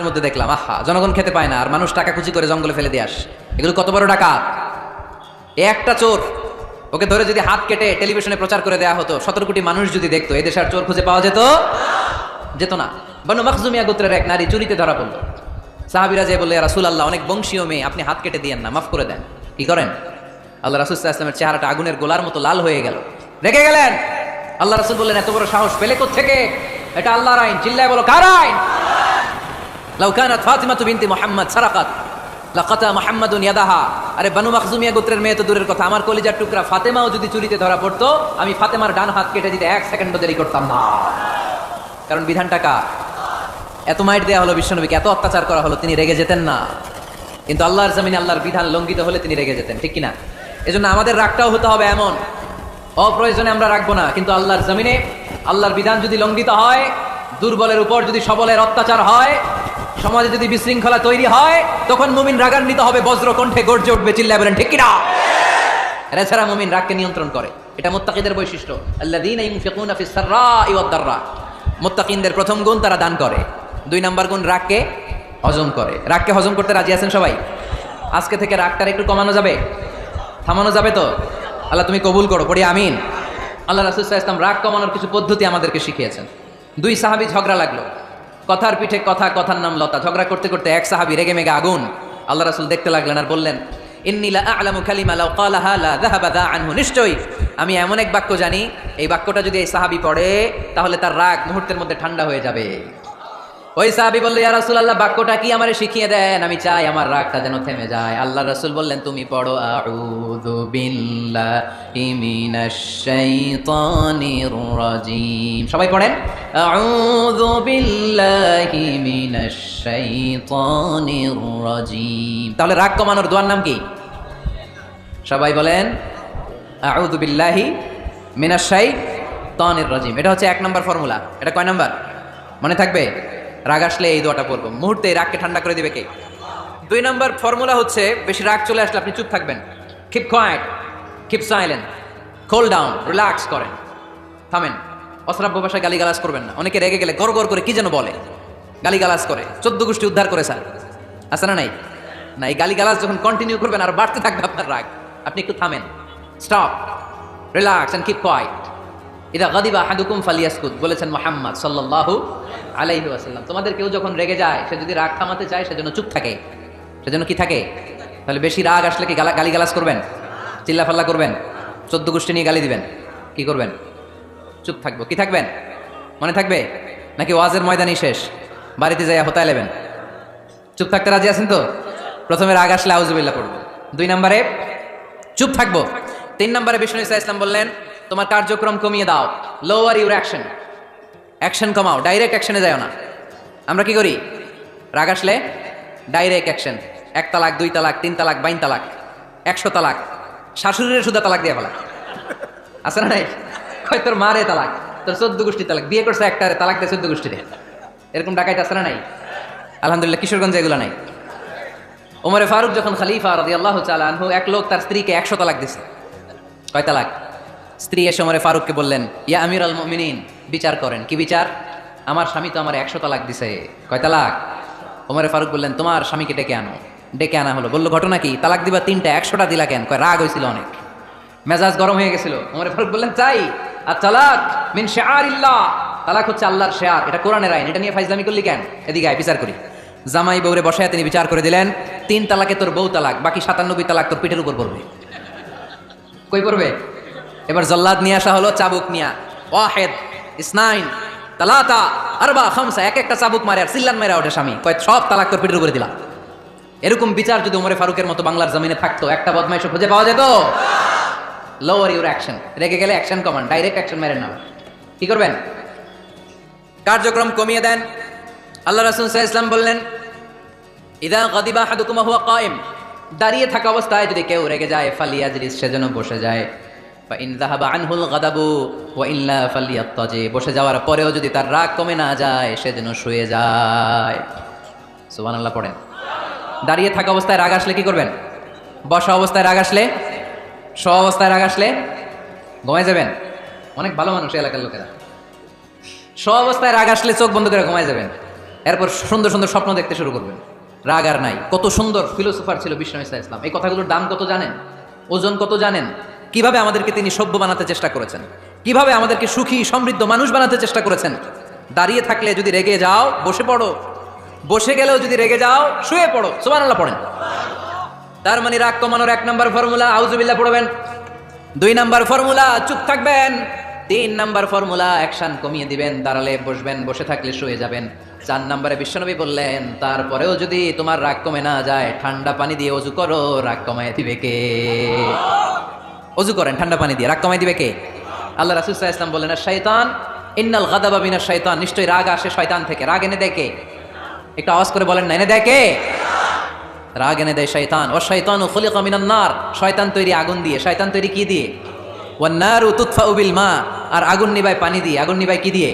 এর মধ্যে দেখলাম, আহা, জনগণ খেতে পায় না, আর মানুষ টাকা কুচি করে জঙ্গলে ফেলে দিয়ে আস। এগুলো কত বড় টাকা একটা চোর, ওকে ধরে যদি হাত কেটে টেলিভিশনে প্রচার করে দেওয়া হতো, সতেরো কোটি মানুষ যদি দেখতো এই দেশে আর চোর খুঁজে পাওয়া যেত? যেত না। বানু মখজুমিয়া গোত্রের এক নারী চুরিতে ধরা পড়ল। সাহাবিরা যে বললে রাসুল আল্লাহ অনেক বংশীয় মেয়ে, আপনি হাত কেটে দিয়েন না, মাফ করে দেন। কি করেন? আল্লাহ রাসুল ইসলামের চেহারাটা আগুনের গোলার মতো লাল হয়ে গেল। রেগে গেলেন। আল্লাহ রাসুল বললেন, এত বড় সাহস, পেলে থেকে এটা আল্লাহর আইন। চিল্লায় বলো কার আইন? লাউ কানাত ফাতিমা বিনতি মুহাম্মদ, সারাকাত। লাকাতা মুহাম্মাদুন ইয়াদাহা। আরে বানু মাখজুমিয়া গোত্রের মেয়ে তো দূরের কথা, আমার কলিজার টুকরা ফাতেমাও যদি চুরিতে ধরা পড়তো, আমি ফাতেমার ডান হাত কেটে দিতে এক সেকেন্ডও দেরি করতাম না। কারণ বিধানটা কার? এত মাইট দেওয়া হলো বিশ্বনবীকে, এত অত্যাচার করা হলো, তিনি রেগে যেতেন না। কিন্তু আল্লাহর জমিনে আল্লাহর বিধান লঙ্ঘিত হলে তিনি রেগে যেতেন, ঠিক কিনা? এজন্য আমাদের রাগটাও হতে হবে এমন। অপ্রয়োজনে আমরা রাখব না, কিন্তু আল্লাহর জমিনে আল্লাহর বিধান যদি লঙ্ঘিত হয়, দুর্বলের উপর যদি সবলের অত্যাচার হয় সমাজে যদি বিশৃঙ্খলা তৈরি হয়, তখন মুমিন রাগান্বিত হবে বজ্র কণ্ঠে গর্জে উঠবে চিল্লা বলেন, ঠিক কিনা? এছাড়া মুমিন রাগকে নিয়ন্ত্রণ করে। এটা মোত্তাকিদের বৈশিষ্ট্য। দাররা। মোত্তাকিনদের প্রথম গুণ তারা দান করে। দুই নাম্বার গুণ রাগকে হজম করে। রাগকে হজম করতে রাজি আছেন সবাই? আজকে থেকে রাগটার একটু কমানো যাবে? থামানো যাবে তো? আল্লাহ তুমি কবুল করো, পড়ি আমিন। আল্লাহ রাসুল ইসলাম রাগ কমানোর কিছু পদ্ধতি আমাদেরকে শিখিয়েছেন। দুই সাহাবি ঝগড়া লাগল। কথার পিঠে কথা, কথার নাম লতা। ঝগড়া করতে করতে এক সাহাবি রেগে মেগে আগুন। আল্লাহ রাসুল দেখতে লাগলেন আর বললেন ইন্নিলা লা দা নিশ্চয়ই, আমি এমন এক বাক্য জানি, এই বাক্যটা যদি এই সাহাবি পড়ে, তাহলে তার রাগ মুহূর্তের মধ্যে ঠান্ডা হয়ে যাবে। ওই সাহাবি বলল, ইয়া রাসূলুল্লাহ, বাক্যটা কি আমারে শিখিয়ে দেন? আমি চাই আমার রাগটা যেন থেমে যায়। আল্লাহ রাসূল বললেন, তুমি পড়ো, আউযু বিল্লাহি মিনাশ শাইতানির রাজিম। সবাই পড়েন, আউযু বিল্লাহি মিনাশ শাইতানির রাজিম। তাহলে রাগ কমানোর দোয়ার নাম কি? সবাই বলেন, আউযু বিল্লাহি মিনাশ শাইতানির রাজিম। এটা হচ্ছে এক নম্বর ফর্মুলা। এটা কয় নাম্বার? মনে থাকবে? রাগ আসলে এই দোয়াটা পড়ব। মুহূর্তে রাগকে ঠান্ডা করে দিবে কে? দুই নম্বর ফর্মুলা হচ্ছে, বেশি রাগ চলে আসলে আপনি চুপ থাকবেন। Keep quiet keep silent cool down relax করেন। থামেন। অশ্রাব্য ভাষায় গালিগালাজ করবেন না। অনেকে রেগে গেলে গড় গড় করে কি যেন বলে। গালিগালাজ করে। চোদ্দ গোষ্ঠী উদ্ধার করে স্যার। আছে না নাই? না, এই গালিগালাজ যখন কন্টিনিউ করবেন, আর বাড়তে থাকবে আপনার রাগ। আপনি একটু থামেন। Stop relax and keep quiet এটা গাদিবা হাদুকুম ফালিয়াসকুদ, বলেছেন মোহাম্মদ সাল্লাল্লাহু আলাইহি ওয়াসাল্লাম। তোমাদের কেউ যখন রেগে যায়, সে যদি রাগ থামাতে চায়, সেজন্য চুপ থাকে। সেজন্য কি থাকে? তাহলে বেশি রাগ আসলে কি গালা গালিগালাজ করবেন? চিল্লাফাল্লা করবেন? চোদ্দ গোষ্ঠী নিয়ে গালি দিবেন? কি করবেন? চুপ থাকব। কি থাকবেন? মনে থাকবে? নাকি ওয়াজের ময়দানই শেষ? বাড়িতে যাইয়া হতায় নেবেন? চুপ থাকতে রাজি আছেন তো? প্রথমে রাগ আসলে আউজুবিল্লা পড়ব দুই নম্বরে, চুপ থাকব। তিন নম্বরে বিষ্ণু ইসা ইসলাম বললেন, তোমার কার্যক্রম কমিয়ে দাও। লোয়ার ইউর অ্যাকশন অ্যাকশন কমাও ডাইরেক্ট অ্যাকশনে যাও না। আমরা কি করি? রাগ আসলে ডাইরেক্ট অ্যাকশন এক তালাক, দুই তালাক, তিন তালাক, বাইন তালাক, একশো তালাক। শাশুড়ির সুদা তালাক দিয়ে বলা আছে না নাই? হয় তোর মারে তালাক, তোর চোদ্দ গোষ্ঠী তালাক। বিয়ে করছে একটা তালাক দিয়ে চোদ্দ গোষ্ঠীতে এরকম ডাকাইতে আছে না নাই? আলহামদুলিল্লাহ, কিশোরগঞ্জে এগুলো নাই। ওমরে ফারুক যখন খালিফা রাদি আল্লাহ আনহু, এক লোক তার স্ত্রীকে একশো তালাক দিছে। কয় তালাক? স্ত্রী এসে ওমরে ফারুককে বললেন, ইয়া আমির আল মিনীন বিচার করেন। কি বিচার? আমার স্বামী তো আমার একশো তালাক দিছে। কয় তালাক? ওমরে ফারুক বললেন, তোমার স্বামীকে ডেকে আনো। ডেকে আনা হলো। বলল, ঘটনা কি? তালাক দিবা তিনটা, একশোটা দিলা কেন? কয়, রাগ হয়েছিল অনেক। মেজাজ গরম হয়ে গেছিল। ওমরে ফারুক বললেন, চাই। আর তালাক? মিন শেয়ার ইল্লাহ তালাক হচ্ছে আল্লাহর শেয়ার এটা কোরআনের আইন। এটা নিয়ে ফাইজলামি করলি কেন? এদিকে আয়, বিচার করি। জামাই বউরে বসায় তিনি বিচার করে দিলেন, তিন তালাকে তোর বউ তালাক, বাকি সাতানব্বই তালাক তোর পিঠের উপর পড়বে। কই পড়বে? এবার জল্লাদ নিয়ে আসা হলো চাবুক নিয়া ওয়াহেদ, ইসনাইন, তালাতা, আরবা, খামসা, এক একটা চাবুক মারে আর সিল্লান মেরা ওঠে স্বামী। কয়, সব তালাক তোর পিঠের উপরে দিলাম। এরকম বিচার যদি উমরে ফারুকের মতো বাংলার জমিনে থাকতো, একটা বদমাইশ খুঁজে পাওয়া যেত? লোয়ার ইউর অ্যাকশন রেগে গেলে অ্যাকশন কমান ডাইরেক্ট অ্যাকশন মেরেন না কি করবেন? কার্যক্রম কমিয়ে দেন। আল্লাহ রাসুল ইসলাম বললেন, ইদা গদিবা হাদুকুমা হুয়া কায়েম। দাঁড়িয়ে থাকা অবস্থায় যদি কেউ রেগে যায় ফালিয়া ফালিয়াজরিস সেজন্য বসে যায়। বসে যাওয়ার পরেও যদি তার রাগ কমে না যায় সেজন্য শুয়ে যায়। সুবহানাল্লাহ, পড়েন। দাঁড়িয়ে থাকা অবস্থায় রাগ আসলে কি করবেন? বসা অবস্থায় রাগ আসলে স অবস্থায় রাগ আসলে ঘুমায় যাবেন। অনেক ভালো মানুষ এলাকার লোকেরা। স অবস্থায় রাগ আসলে চোখ বন্ধ করে ঘুমায় যাবেন। এরপর সুন্দর সুন্দর স্বপ্ন দেখতে শুরু করবেন। রাগ আর নাই। কত সুন্দর ফিলোসোফার ছিল বিষ্ণু ইসলাম। এই কথাগুলোর দাম কত জানেন? ওজন কত জানেন? কীভাবে আমাদেরকে তিনি সভ্য বানাতে চেষ্টা করেছেন? কীভাবে আমাদেরকে সুখী, সমৃদ্ধ মানুষ বানাতে চেষ্টা করেছেন? দাঁড়িয়ে থাকলে যদি রেগে যাও, বসে পড়ো। বসে গেলেও যদি রেগে যাও, শুয়ে পড়ো। সোমান আল্লাহ পড়েন। তার মানে রাগ কমানোর এক নম্বর ফর্মুলা আউজুবিল্লাহ পড়বেন। দুই নাম্বার ফর্মুলা, চুপ থাকবেন। তিন নাম্বার ফর্মুলা, অ্যাকশন কমিয়ে দিবেন। দাঁড়ালে বসবেন, বসে থাকলে শুয়ে যাবেন। চার নাম্বারে বিশ্বনবী বললেন, তারপরেও যদি তোমার রাগ কমে না যায়, ঠান্ডা পানি দিয়ে অজু করো, রাগ কমায় দিবে কে? অজু করেন, ঠান্ডা পানি দিয়ে। রাগ কমাই দিবে কে? আল্লাহ আলাইহি ওয়াসাল্লাম বললেন, শয়তান, ইন্নাল গাদাবা মিনাশ শয়তান। নিশ্চয়ই রাগ আসে শয়তান থেকে। রাগ এনে দেখে একটু আওয়াজ করে বলেন না, এনে দেখে রাগ এনে দেয় শয়তান। ও শয়তান ও খলিকা মিনান নার। শয়তান তৈরি আগুন দিয়ে। শয়তান তৈরি কি দিয়ে? ওয়ান্নারু তুতফা উবিল মা আর আগুন নিবায় পানি দিয়ে। আগুন নিবায় কি দিয়ে?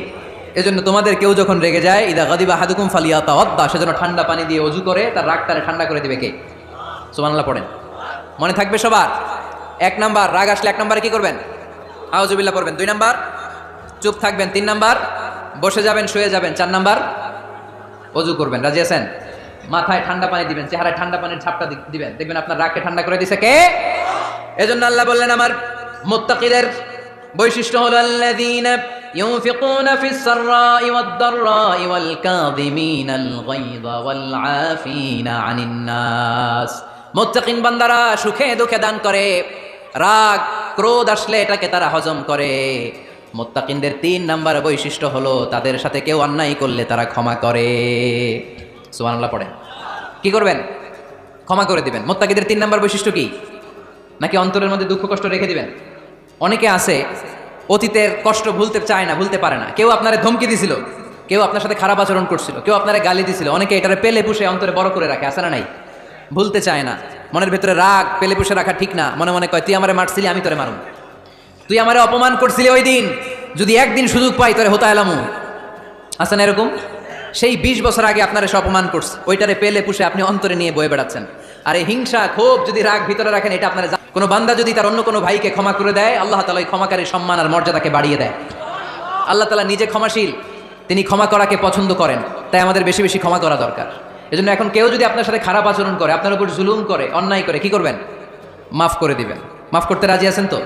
এজন্য তোমাদের কেউ যখন রেগে যায়, ইদা গাদিবা হাদুকুম ফালিয়া তাওয়াদ্দা সেজন্য ঠান্ডা পানি দিয়ে অজু করে, তার রাগটারে ঠান্ডা করে দিবে কে? সুবহানাল্লাহ পড়েন। মনে থাকবে সবার? এক নাম্বার রাগ আসলে এক নাম্বারে কি করবেন আউজুবিল্লাহ পড়বেন দুই নাম্বার চুপ থাকবেন তিন নাম্বার বসে যাবেন শুয়ে যাবেন চার নাম্বার অজু করবেন রাজি আছেন মাথায় ঠান্ডা পানি দিবেন চেহারায় ঠান্ডা পানির ছাপটা দি- দিবেন দেখবেন আপনার রাগকে ঠান্ডা করে দিছে কে এজন্য আল্লাহ বললেন আমার মুত্তাকিদের বৈশিষ্ট্য হলো আল্লাযীনা ينفقون في السراء والضراء والكاظمين الغيظ والعافين عن الناس মুত্তাকিন বান্দারা সুখে দুঃখে দান করে রাগ, ক্রোধ আসলে এটাকে তারা হজম করে। মোত্তাকিনদের তিন নাম্বার বৈশিষ্ট্য হলো, তাদের সাথে কেউ অন্যায় করলে তারা ক্ষমা করে। সুবহানাল্লাহ, পড়েন। কি করবেন? ক্ষমা করে দিবেন। মোত্তাকিদের তিন নাম্বার বৈশিষ্ট্য কি? নাকি অন্তরের মধ্যে দুঃখ, কষ্ট রেখে দিবেন? অনেকে আছে, অতীতের কষ্ট ভুলতে চায় না, ভুলতে পারে না। কেউ আপনারে ধমকি দিছিল, কেউ আপনার সাথে খারাপ আচরণ করছিল, কেউ আপনারে গালি দিছিল। অনেকে এটারে পেলে পুষে অন্তরে বড় করে রাখে আসে না নাই? ভুলতে চায় না। মনের ভেতরে রাগ, পেলে পুষে রাখা ঠিক না। মনে মনে কয়, তুই আমারে মারছিলি, আমি তোরে মারুম। তুই আমারে অপমান করছিলি ওই দিন। যদি একদিন সুযোগ পাই, তোরে হতা এলামু। আছে না এরকম? সেই বিশ বছর আগে আপনার এসে অপমান করছে। ওইটারে পেলে পুষে আপনি অন্তরে নিয়ে বয়ে বেড়াচ্ছেন। আর এই হিংসা, ক্ষোভ যদি রাগ ভিতরে রাখেন, এটা আপনার কোনো বান্দা যদি তার অন্য কোনো ভাইকে ক্ষমা করে দেয়, আল্লাহ তালা ওই ক্ষমাকারী সম্মান আর মর্যাদাকে বাড়িয়ে দেয়। আল্লাহ তালা নিজে ক্ষমাশীল। তিনি ক্ষমা করাকে পছন্দ করেন। তাই আমাদের বেশি বেশি ক্ষমা করা দরকার। এজন্য এখন কেউ যদি আপনার সাথে খারাপ আচরণ করে, আপনার উপর জুলুম করে, অন্যায় করে, কি করবেন? মাফ করে দিবেন। মাফ করতে রাজি আছেন তো?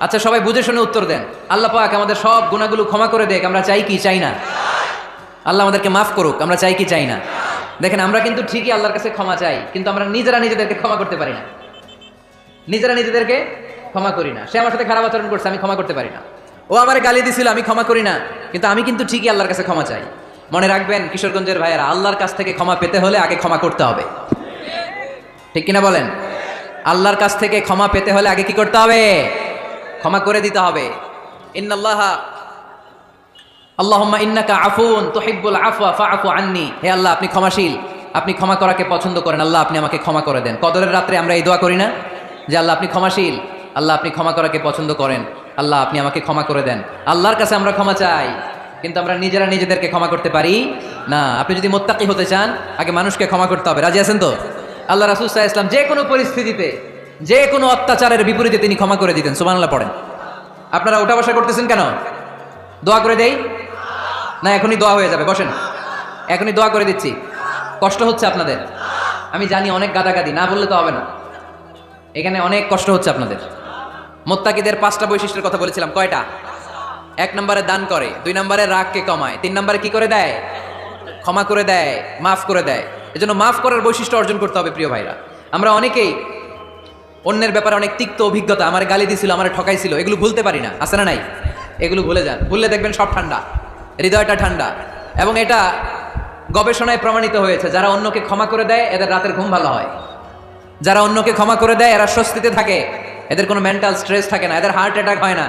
আচ্ছা সবাই বুঝে শুনে উত্তর দেন। আল্লাহ পাক আমাদের সব গুণাগুলো ক্ষমা করে দেখ আমরা চাই কি? চাই না। আল্লাহ আমাদেরকে মাফ করুক, আমরা চাই কি? চাই না। দেখেন, আমরা কিন্তু ঠিকই আল্লাহর কাছে ক্ষমা চাই, কিন্তু আমরা নিজেরা নিজেদেরকে ক্ষমা করতে পারি না। নিজেরা নিজেদেরকে ক্ষমা করি না। সে আমার সাথে খারাপ আচরণ করছে, আমি ক্ষমা করতে পারি না। ও আমার গালি দিছিল, আমি ক্ষমা করি না। কিন্তু আমি কিন্তু ঠিকই আল্লাহর কাছে ক্ষমা চাই। মনে রাখবেন, কিশোরগঞ্জের ভাইয়েরা, আল্লাহর কাছ থেকে ক্ষমা পেতে হলে আগে ক্ষমা করতে হবে। ঠিক কিনা বলেন? আল্লাহর কাছ থেকে ক্ষমা পেতে হলে আগে কি করতে হবে? ক্ষমা করে দিতে হবে। ইন্নাল্লাহ, আল্লাহুম্মা ইন্নাকা আফুন তুহিব্বুল আফওয়া, ফাআফু আন্নি। হে আল্লাহ, আপনি ক্ষমাশীল। আপনি ক্ষমা করাকে পছন্দ করেন। আল্লাহ, আপনি আমাকে ক্ষমা করে দেন। কদরের রাত্রে আমরা এই দোয়া করি না? যে আল্লাহ, আপনি ক্ষমাশীল। আল্লাহ, আপনি ক্ষমা করাকে পছন্দ করেন। আল্লাহ, আপনি আমাকে ক্ষমা করে দেন। আল্লাহর কাছে আমরা ক্ষমা চাই। কিন্তু আমরা নিজেরা নিজেদেরকে ক্ষমা করতে পারি না। আপনি যদি মোত্তাকি হতে চান, আগে মানুষকে ক্ষমা করতে হবে। রাজি আছেন তো? আল্লাহ রাসুল সাহা ইসলাম যে কোনো পরিস্থিতিতে, যে কোনো অত্যাচারের বিপরীতে তিনি ক্ষমা করে দিতেন। সুবহানাল্লাহ, পড়েন। আপনারা উঠা বসা করতেছেন কেন? দোয়া করে দেই? না, এখনই দোয়া হয়ে যাবে। বসেন। এখনই দোয়া করে দিচ্ছি। কষ্ট হচ্ছে আপনাদের। আমি জানি অনেক গাদাগাদি, না বললে তো হবে না। এখানে অনেক কষ্ট হচ্ছে আপনাদের। মোত্তাকিদের পাঁচটা বৈশিষ্ট্যের কথা বলেছিলাম। কয়টা? এক নম্বরে দান করে, দুই নম্বরে রাগকে কমায়, তিন নম্বরে কি করে দেয়? ক্ষমা করে দেয়, মাফ করে দেয়। এজন্য মাফ করার বৈশিষ্ট্য অর্জন করতে হবে প্রিয় ভাইরা। আমরা অনেকেই অন্যের ব্যাপারে অনেক তিক্ত অভিজ্ঞতা, আমার গালি দিছিল, আমার ঠকাইছিল, এগুলো ভুলতে পারি না, আছে না নাই? এগুলো ভুলে যান। ভুললে দেখবেন সব ঠান্ডা, হৃদয়টা ঠান্ডা। এবং এটা গবেষণায় প্রমাণিত হয়েছে, যারা অন্যকে ক্ষমা করে দেয়, এদের রাতের ঘুম ভালো হয়। যারা অন্যকে ক্ষমা করে দেয়, এরা স্বস্তিতে থাকে, এদের কোনো মেন্টাল স্ট্রেস থাকে না, এদের হার্ট অ্যাটাক হয় না।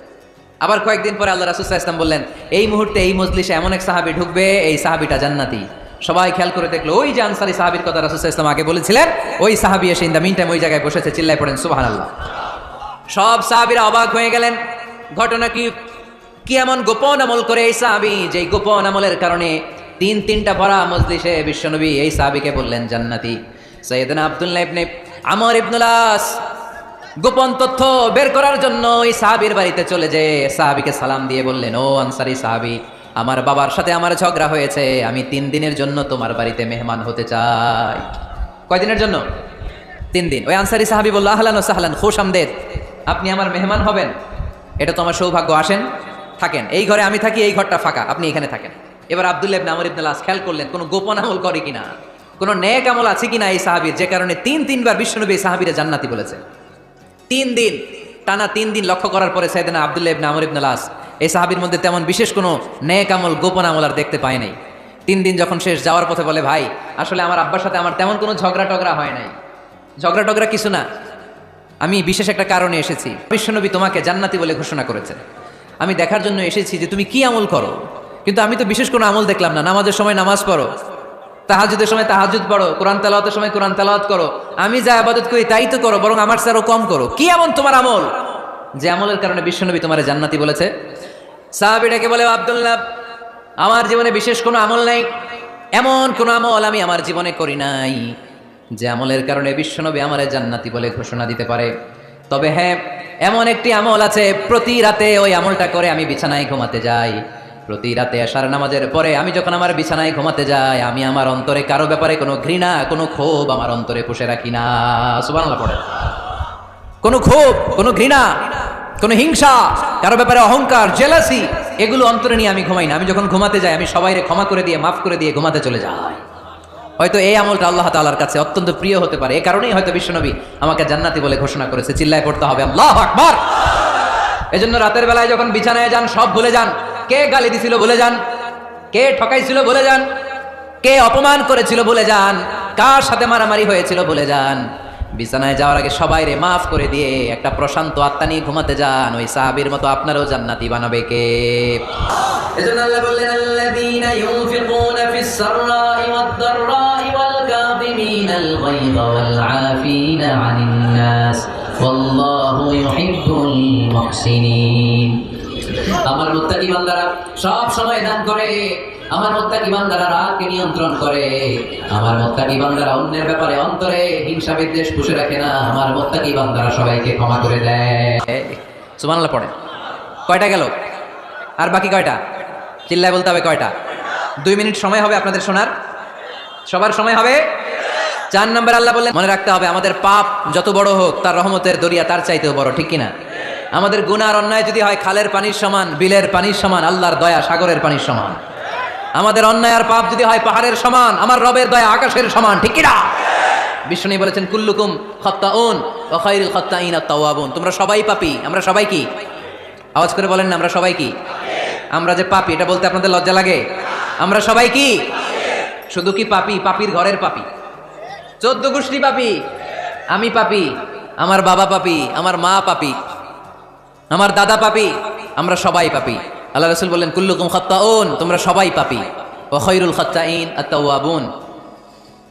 আবার কয়েকদিন পরে আল্লাহ রাসুল ইসলাম বললেন, এই মুহূর্তে এই মজলিসে এমন এক সাহাবি ঢুকবে, এই সাহাবিটা জান্নাতি। সবাই খেয়াল করে দেখল, ওই যে আনসারি সাহাবির কথা রাসুল ইসলাম আগে বলেছিলেন, ওই সাহাবি এসে ইন দ্য মিন টাইম ওই জায়গায় বসেছে, চিল্লায় পড়েন সুবাহ আল্লাহ সব সাহাবিরা অবাক হয়ে গেলেন। ঘটনা কি কি এমন গোপন আমল করে এই সাহাবি যে গোপন আমলের কারণে তিন তিনটা ভরা মজলিসে বিশ্বনবী এই সাহাবিকে বললেন, জান্নাতি। সৈয়দনা আব্দুল্লাহ ইবনে আমর ইবনুলাস গোপন তথ্য বের করার জন্য এই সাহাবির বাড়িতে চলে যে সাহাবিকে সালাম দিয়ে বললেন, ও আনসারি সাহাবি, আমার বাবার সাথে আমার ঝগড়া হয়েছে, আমি তিন দিনের জন্য তোমার বাড়িতে মেহমান হতে চাই। কয়দিনের জন্য? তিন দিন। ওই আনসারি সাহাবি বলল, আহলান ও সাহলান, খুশ আমদেদ আপনি আমার মেহমান হবেন। এটা তো আমার সৌভাগ্য, আসেন, থাকেন। এই ঘরে আমি থাকি, এই ঘরটা ফাঁকা, আপনি এখানে থাকেন। এবার আব্দুল্লাহ ইবনে আমর ইবনে খেয়াল করলেন, কোনো গোপন আমল করে কিনা, কোনো নেক আমল আছে কিনা এই সাহাবীর, যে কারণে তিন তিনবার বিশ্বনবী সাহাবীরা জান্নাতি বলেছে। তিন দিন, টানা তিন দিন লক্ষ্য করার পরে সাইদিনা আব্দুল্লাহ ইবনে আমর ইবনে লাস এই সাহাবীর মধ্যে তেমন বিশেষ কোনো নেক আমল, গোপন আমল আর দেখতে পায় নাই। তিন দিন যখন শেষ যাওয়ার পথে বলে, ভাই, আসলে আমার আব্বার সাথে আমার তেমন কোনো ঝগড়া টগড়া হয় নাই। ঝগড়া টগড়া কিছু না। আমি বিশেষ একটা কারণে এসেছি। বিশ্বনবী তোমাকে জান্নাতি বলে ঘোষণা করেছেন। আমি দেখার জন্য এসেছি যে তুমি কি আমল করো। কিন্তু আমি তো বিশেষ কোনো আমল দেখলাম না। নামাজের সময় নামাজ পড়ো। তাহাজুদের সময় তাহাজুদ পড়ো, কোরআন তেলাওয়াতের সময় কোরআন তেলাওয়াত করো। আমি যা আবাদত করি তাই তো করো, বরং আমার আরও কম করো। কি এমন তোমার আমল? যে আমলের কারণে বিশ্বনবী তোমার জান্নাতি বলেছে। সাহাবিটাকে বলে আব্দুল্লাহ, আমার জীবনে বিশেষ কোনো আমল নাই। এমন কোনো আমল আমি আমার জীবনে করি নাই, যে আমলের কারণে বিশ্বনবী আমার জান্নাতি বলে ঘোষণা দিতে পারে। তবে হ্যাঁ এমন একটি আমল আছে, প্রতি রাতে ওই আমলটা করে আমি বিছানায় ঘুমাতে যাই। প্রতি রাতে আসার নামাজের পরে আমি যখন আমার বিছানায় ঘুমাতে যাই, আমি আমার অন্তরে কারও ব্যাপারে কোনো ঘৃণা, কোনো ক্ষোভ আমার অন্তরে পুষে রাখি না। সুবহানাল্লাহ পড়ে কোনো ক্ষোভ, কোনো ঘৃণা, কোনো হিংসা, কারও ব্যাপারে অহংকার জেলাসি এগুলো অন্তরে নিয়ে আমি ঘুমাই না। আমি যখন ঘুমাতে যাই, আমি সবাইরে ক্ষমা করে দিয়ে, মাফ করে দিয়ে ঘুমাতে চলে যাই। হয়তো এই আমলটা আল্লাহ তাআলার কাছে অত্যন্ত প্রিয় হতে পারে। এই কারণেই হয়তো বিশ্বনবী আমাকে জান্নাতি বলে ঘোষণা করেছে, চিল্লায় পড়তে হবে। আল্লাহ আকবার! এজন্য রাতের বেলায় যখন বিছানায় যান, সব ভুলে যান। কে গালি দিছিল বলে যান? কে ঠকাইছিল বলে যান? কে অপমান করেছিল বলে যান? কার সাথে মারামারি হয়েছিল বলে যান? বিছানায় যাওয়ার আগে সবাই রে মাফ করে দিয়ে একটা প্রশান্ত আত্মা নিয়ে ঘুমাতে যান। ওই সাহাবীর মতো আপনারও জান্নাতি বানাবে কে? আল্লাহ বললেন আমার মুত্তাকি বান্দারা সব সময় দান করে। আমার মুত্তাকি বান্দারা রাগকে নিয়ন্ত্রণ করে। আমার মুত্তাকি বান্দারা অন্যের ব্যাপারে অন্তরে হিংসা বিদ্বেষ পুষে রাখে না। আমার মুত্তাকি বান্দারা সবাইকে ক্ষমা করে দেয়। সুবহানাল্লাহ পড়ে। কয়টা গেল? আর বাকি কয়টা? চিল্লায় বলতে হবে কয়টা? দুই মিনিট সময় হবে আপনাদের শোনার। সবার সময় হবে? চার নম্বর আল্লাহ বললেন, মনে রাখতে হবে আমাদের পাপ যত বড় হোক, তার রহমতের দরিয়া তার চাইতেও বড়, ঠিক কিনা? আমাদের গুনার অন্যায় যদি হয়, খালের পানির সমান, বিলের পানির সমান, আল্লাহর দয়া সাগরের পানির সমান। আমাদের অন্যায় আর পাপ যদি হয়, পাহাড়ের সমান, আমার রবের দয়া আকাশের সমান, ঠিক কিনা? বিষ্ণু বলেছেন, কুল্লুকুম খত্তাউন ও খাইরুল খত্তাইন আত্তাওয়াবুন তোমরা সবাই পাপি, আমরা সবাই কি? আওয়াজ করে বলেন না, আমরা সবাই কি? আমরা যে পাপি, এটা বলতে আপনাদের লজ্জা লাগে? আমরা সবাই কি? শুধু কি পাপি? পাপির ঘরের পাপি। চোদ্দ গোষ্ঠী পাপি। আমি পাপি, আমার বাবা পাপি, আমার মা পাপি। আমার দাদা পাপি, আমরা সবাই পাপি। আল্লাহ রসুল বললেন, কুল্লুকুম খত্তাউন, তোমরা সবাই পাপি। ও খৈরুল খত্তাইন আত্তাওয়াবুন।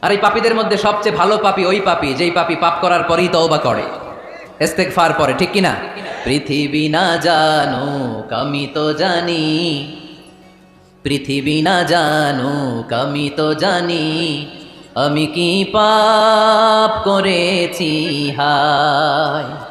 আর এই পাপীদের মধ্যে সবচেয়ে ভালো পাপি ওই পাপি, যেই পাপি পাপ করার পরেই তওবা করে। ইস্তেগফার পরে, ঠিক কিনা? পৃথিবী না জানো আমি তো জানি। পৃথিবী না জানো আমি তো জানি। আমি কি পাপ করেছি, হায়।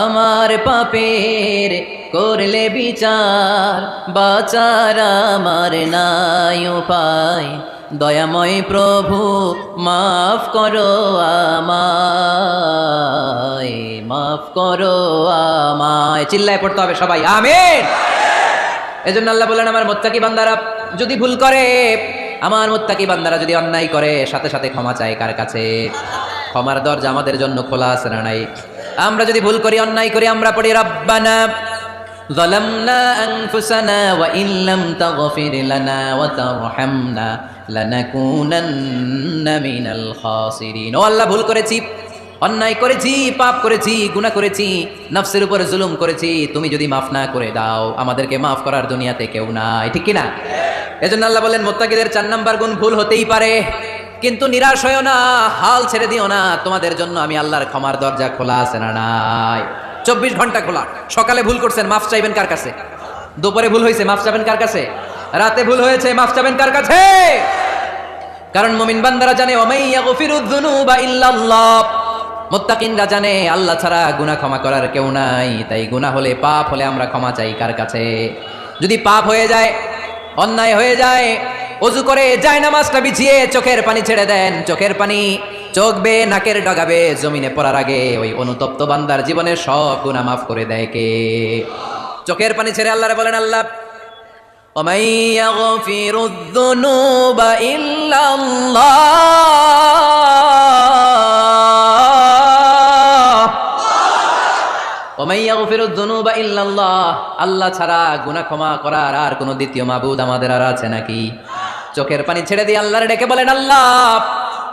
আমার পাপের করলে বিচার, বাচার আমার নাই উপায়। দয়াময় প্রভু, মাফ করো আমায়, মাফ করো আমায়। চিল্লায় পড়তে হবে সবাই, আমিন। এজন্য আল্লাহ বললেন আমার মোত্তাকি বান্দারা যদি ভুল করে, আমার মোত্তাকি বান্দারা যদি অন্যায় করে, সাথে সাথে ক্ষমা চায় কার কাছে? ক্ষমার দরজা আমাদের জন্য খোলা আছে না নাই? আমরা যদি ভুল করি অন্যায় করি আমরা পড়ি রব্বানা ظلمنا أنفسنا وإن لم تغفر لنا وترحمنا لنكونن من الخاسرين ও আল্লাহ ভুল করেছি অন্যায় করেছি পাপ করেছি গুনাহ করেছি নফসের উপরে জুলুম করেছি তুমি যদি মাফ না করে দাও আমাদেরকে মাফ করার দুনিয়াতে কেউ নাই ঠিক কি না এজন্য আল্লাহ বলেন মোত্তাকিদের চার নাম্বার গুণ ভুল হতেই পারে কিন্তু নিরাশ হয়েও না, হাল ছেড়ে দিও না, তোমাদের জন্য আমি আল্লাহর ক্ষমার দরজা খোলা আছে না নাই? চব্বিশ ঘণ্টা খোলা। সকালে ভুল করছেন, মাফ চাইবেন কার কাছে? দুপুরে ভুল হয়েছে, মাফ চাবেন কার কাছে? রাতে ভুল হয়েছে, মাফ চাবেন কার কাছে? কারণ মুমিন বান্দারা জানে মুত্তাকিনরা জানে, আল্লাহ ছাড়া গুনাহ ক্ষমা করার কেউ নাই, তাই গুনাহ হলে পাপ হলে আমরা ক্ষমা চাই কার কাছে? যদি পাপ হয়ে যায়, অন্যায় হয়ে যায় অজু করে যায় নামাজটা বিছিয়ে চোখের পানি ছেড়ে দেন চোখের পানি চোখ বে নাকের ডগাবে জমিনে পড়ার আগে ওই অনুতপ্ত বান্দার জীবনের সব গুনাহ মাফ করে দেয় কে চোখের পানি ছেড়ে আল্লাহরে বলেন আল্লাহ ومن يغفر الذنوب إلا الله ومن يغفر الذنوب إلا الله আল্লাহ ছাড়া গুনাহ ক্ষমা করার আর কোনো দ্বিতীয় মাবুদ আমাদের আর আছে নাকি চোখের পানি ছেড়ে দিয়ে আল্লাহর ডেকে বলেন, আল্লাহ,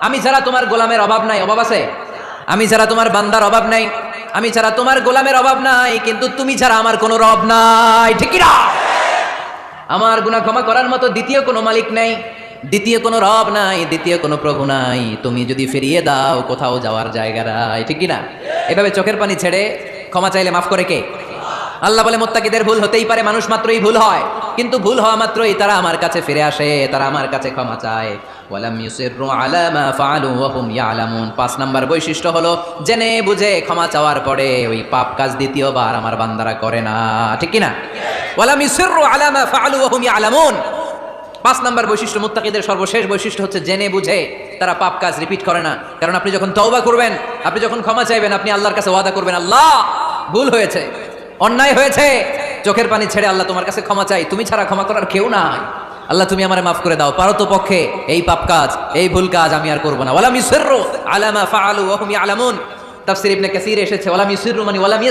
আমি ছাড়া তোমার গোলামের অভাব নাই। অভাব আছে? আমি ছাড়া তোমার বান্দার অভাব নাই। আমি ছাড়া তোমার গোলামের অভাব নাই, কিন্তু তুমি ছাড়া আমার কোনো রব নাই। ঠিক না আমার গুনাহ ক্ষমা করার মতো দ্বিতীয় কোনো মালিক নাই, দ্বিতীয় কোনো রব নাই, দ্বিতীয় কোনো প্রভু নাই। তুমি যদি ফিরিয়ে দাও, কোথাও যাওয়ার জায়গা নাই। ঠিক না এভাবে চোখের পানি ছেড়ে ক্ষমা চাইলে মাফ করে কে? আল্লাহ বলে, মোত্তাকিদের ভুল হতেই পারে, মানুষ মাত্রই ভুল হয়। কিন্তু ভুল হওয়া মাত্রই তারা আমার কাছে ফিরে আসে, তারা আমার কাছে ক্ষমা চায়। পাঁচ নাম্বার বৈশিষ্ট্য হলো, জেনে বুঝে ক্ষমা চাওয়ার পরে ওই পাপ কাজ দ্বিতীয়বার আমার বান্দারা করে না। ঠিক কি না ওয়ালাম ইউসিররু আলা মা ফাআলু ওয়া হুম পাঁচ নাম্বার বৈশিষ্ট্য, মুত্তাকিদের সর্বশেষ বৈশিষ্ট্য হচ্ছে, জেনে বুঝে তারা পাপ কাজ রিপিট করে না। কারণ আপনি যখন তওবা করবেন, আপনি যখন ক্ষমা চাইবেন, আপনি আল্লাহর কাছে ওয়াদা করবেন, আল্লাহ, ভুল হয়েছে। অন্যায় হয়েছে। চোখের পানি ছেড়ে আল্লাহ তোমার কাছে ক্ষমা চাই। তুমি ছাড়া ক্ষমা করার কেউ নাই। আল্লাহ, তুমি আমার মাফ করে দাও। পারো তো পক্ষে এই পাপ কাজ, এই ভুল কাজ আমি আর করব না। ওয়ালাম আলামা ওয়া আলামুন এসেছে। মানে ওয়ালাম